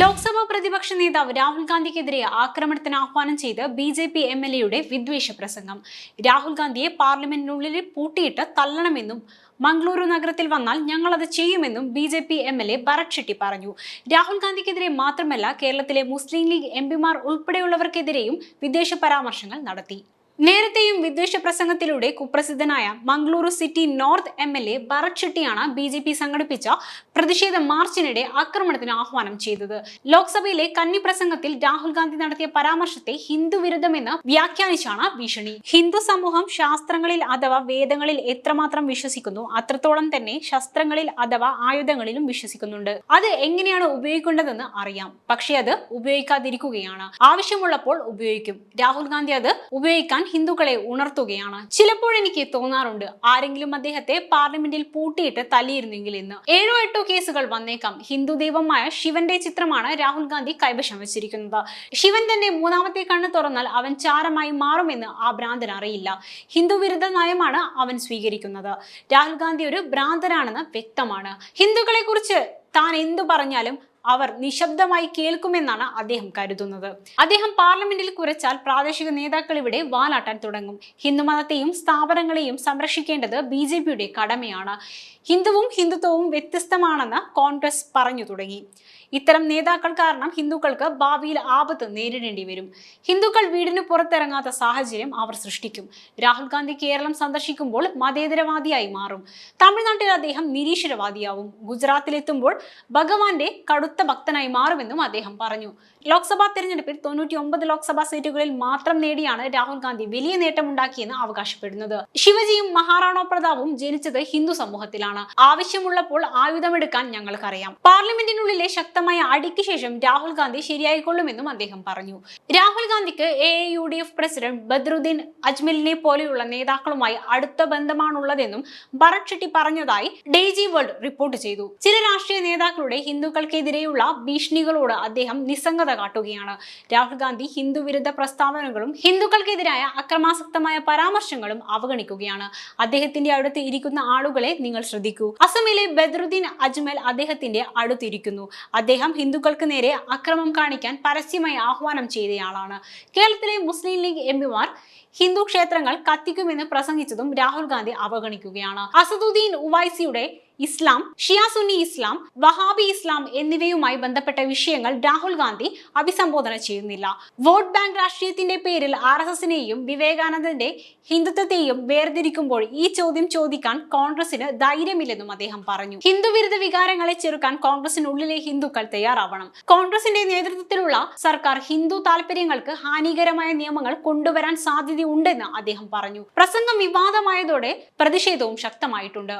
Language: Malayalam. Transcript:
ലോക്സഭാ പ്രതിപക്ഷ നേതാവ് രാഹുൽ ഗാന്ധിക്കെതിരെ ആക്രമണത്തിന് ആഹ്വാനം ചെയ്ത് B J P M L എയുടെ വിദ്വേഷ പ്രസംഗം. രാഹുൽ ഗാന്ധിയെ പാർലമെന്റിനുള്ളിൽ പൂട്ടിയിട്ട് തള്ളണമെന്നും മംഗളൂരു നഗരത്തിൽ വന്നാൽ ഞങ്ങൾ അത് ചെയ്യുമെന്നും B J P M L A Bharat Shetty പറഞ്ഞു. രാഹുൽ ഗാന്ധിക്കെതിരെ മാത്രമല്ല കേരളത്തിലെ മുസ്ലിം ലീഗ് എം പിമാർ ഉൾപ്പെടെയുള്ളവർക്കെതിരെയും വിദ്വേഷ പരാമർശങ്ങൾ നടത്തി. നേരത്തെയും വിദ്വേഷ പ്രസംഗത്തിലൂടെ കുപ്രസിദ്ധനായ Mangaluru city north M L A Bharat B J P സംഘടിപ്പിച്ച പ്രതിഷേധ മാർച്ചിനിടെ ആക്രമണത്തിന് ആഹ്വാനം ചെയ്തത്. ലോക്സഭയിലെ കന്നി പ്രസംഗത്തിൽ രാഹുൽ ഗാന്ധി നടത്തിയ പരാമർശത്തെ ഹിന്ദു വിരുദ്ധമെന്ന് വ്യാഖ്യാനിച്ചാണ് ഭീഷണി. ഹിന്ദു സമൂഹം ശാസ്ത്രങ്ങളിൽ അഥവാ വേദങ്ങളിൽ എത്രമാത്രം വിശ്വസിക്കുന്നു അത്രത്തോളം തന്നെ ശസ്ത്രങ്ങളിൽ അഥവാ ആയുധങ്ങളിലും വിശ്വസിക്കുന്നുണ്ട്. അത് എങ്ങനെയാണ് ഉപയോഗിക്കേണ്ടതെന്ന് അറിയാം. പക്ഷേ അത് ഉപയോഗിക്കാതിരിക്കുകയാണ്. ആവശ്യമുള്ളപ്പോൾ ഉപയോഗിക്കും. രാഹുൽ ഗാന്ധി അത് ഉപയോഗിക്കാൻ ഹിന്ദുക്കളെ ഉണർത്തുകയാണ്. ചിലപ്പോൾ എനിക്ക് തോന്നാറുണ്ട് ആരെങ്കിലും അദ്ദേഹത്തെ പാർലമെന്റിൽ പൂട്ടിയിട്ട് തല്ലിയിരുന്നെങ്കിൽ എന്ന്. ഏഴോ എട്ടോ കേസുകൾ വന്നേക്കാം. ഹിന്ദു ദൈവമായ ശിവന്റെ ചിത്രമാണ് രാഹുൽ ഗാന്ധി കൈവശം വെച്ചിരിക്കുന്നത്. ശിവൻ തന്റെ മൂന്നാമത്തെ കണ്ണ് തുറന്നാൽ അവൻ ചാരമായി മാറുമെന്ന് ആ ഭ്രാന്തൻ അറിയില്ല. ഹിന്ദു വിരുദ്ധ നയമാണ് അവൻ സ്വീകരിക്കുന്നത്. രാഹുൽ ഗാന്ധി ഒരു ഭ്രാന്തനാണെന്ന് വ്യക്തമാണ്. ഹിന്ദുക്കളെ കുറിച്ച് താൻ എന്തു പറഞ്ഞാലും അവർ നിശബ്ദമായി കേൾക്കുമെന്നാണ് അദ്ദേഹം കരുതുന്നത്. അദ്ദേഹം പാർലമെന്റിൽ കുരച്ചാൽ പ്രാദേശിക നേതാക്കൾ ഇവിടെ വാലാട്ടാൻ തുടങ്ങും. ഹിന്ദുമതത്തെയും സ്ഥാപനങ്ങളെയും സംരക്ഷിക്കേണ്ടത് ബി ജെ പിയുടെ കടമയാണ്. ഹിന്ദുവും ഹിന്ദുത്വവും വ്യത്യസ്തമാണെന്ന് കോൺഗ്രസ് പറഞ്ഞു തുടങ്ങി. ഇത്തരം നേതാക്കൾ കാരണം ഹിന്ദുക്കൾക്ക് ഭാവിയിൽ ആപത്ത് നേരിടേണ്ടി വരും. ഹിന്ദുക്കൾ വീടിന് പുറത്തിറങ്ങാത്ത സാഹചര്യം അവർ സൃഷ്ടിക്കും. രാഹുൽ ഗാന്ധി കേരളം സന്ദർശിക്കുമ്പോൾ മതേതരവാദിയായി മാറും. തമിഴ്നാട്ടിൽ അദ്ദേഹം നിരീശ്വരവാദിയാവും. ഗുജറാത്തിലെത്തുമ്പോൾ ഭഗവാന്റെ കടുത്ത ഭക്തനായി മാറുമെന്നും അദ്ദേഹം പറഞ്ഞു. ലോക്സഭാ തെരഞ്ഞെടുപ്പിൽ തൊണ്ണൂറ്റി ഒമ്പത് ലോക്സഭാ സീറ്റുകളിൽ മാത്രം നേടിയാണ് രാഹുൽ ഗാന്ധി വലിയ നേട്ടമുണ്ടാക്കിയെന്ന് അവകാശപ്പെടുന്നത്. ശിവജിയും മഹാറാണോ പ്രതാപും ജനിച്ചത് ഹിന്ദു സമൂഹത്തിലാണ്. ആവശ്യമുള്ളപ്പോൾ ആയുധമെടുക്കാൻ ഞങ്ങൾക്കറിയാം. പാർലമെന്റിനുള്ളിലെ ശക്തമായ അടിക്ക് ശേഷം രാഹുൽ ഗാന്ധി ശരിയായിക്കൊള്ളുമെന്നും അദ്ദേഹം പറഞ്ഞു. രാഹുൽ ഗാന്ധിക്ക് A U D F president Badruddin അജ്മലിനെ പോലെയുള്ള നേതാക്കളുമായി അടുത്ത ബന്ധമാണുള്ളതെന്നും ഭരത് ഷെട്ടി പറഞ്ഞതായി ഡെയ്ജി വേൾഡ് റിപ്പോർട്ട് ചെയ്തു. ചില രാഷ്ട്രീയ നേതാക്കളുടെ ഹിന്ദുക്കൾക്കെതിരെയുള്ള ഭീഷണികളോട് അദ്ദേഹം നിസ്സംഗത കാട്ടുകയാണ്. രാഹുൽ ഗാന്ധി ഹിന്ദു വിരുദ്ധ പ്രസ്താവനകളും ഹിന്ദുക്കൾക്കെതിരായ അക്രമാസക്തമായ പരാമർശങ്ങളും അവഗണിക്കുകയാണ്. അദ്ദേഹത്തിന്റെ അടുത്ത് ഇരിക്കുന്ന ആളുകളെ നിങ്ങൾ ശ്രദ്ധിക്കൂ. അസമിലെ ബദ്രുദ്ദീൻ അജ്മൽ അദ്ദേഹത്തിന്റെ അടുത്തിരിക്കുന്നു അദ്ദേഹം ഹിന്ദുക്കൾക്ക് നേരെ അക്രമം കാണിക്കാൻ പരസ്യമായി ആഹ്വാനം ചെയ്തയാളാണ്. കേരളത്തിലെ മുസ്ലിം ലീഗ് എംപിമാർ ഹിന്ദു ക്ഷേത്രങ്ങൾ കത്തിക്കുമെന്ന് പ്രസംഗിച്ചതും രാഹുൽ ഗാന്ധി അവഗണിക്കുകയാണ്. അസദുദ്ദീൻ ഉവൈസിയുടെ ഇസ്ലാം ഷിയ സുന്നി ഇസ്ലാം വഹാബി ഇസ്ലാം എന്നിവയുമായി ബന്ധപ്പെട്ട വിഷയങ്ങൾ രാഹുൽ ഗാന്ധി അഭിസംബോധന ചെയ്യുന്നില്ല. വോട്ട് ബാങ്ക് രാഷ്ട്രീയത്തിന്റെ പേരിൽ ആർ എസ് എസിനെയും വിവേകാനന്ദന്റെ ഹിന്ദുത്വത്തെയും വേർതിരിക്കുമ്പോൾ ഈ ചോദ്യം ചോദിക്കാൻ കോൺഗ്രസിന് ധൈര്യമില്ലെന്നും അദ്ദേഹം പറഞ്ഞു. ഹിന്ദുവിരുദ്ധ വികാരങ്ങളെ ചെറുക്കാൻ കോൺഗ്രസിനുള്ളിലെ ഹിന്ദുക്കൾ തയ്യാറാവണം. കോൺഗ്രസിന്റെ നേതൃത്വത്തിലുള്ള സർക്കാർ ഹിന്ദു താല്പര്യങ്ങൾക്ക് ഹാനികരമായ നിയമങ്ങൾ കൊണ്ടുവരാൻ സാധ്യതയുണ്ടെന്ന് അദ്ദേഹം പറഞ്ഞു. പ്രസംഗം വിവാദമായതോടെ പ്രതിഷേധവും ശക്തമായിട്ടുണ്ട്.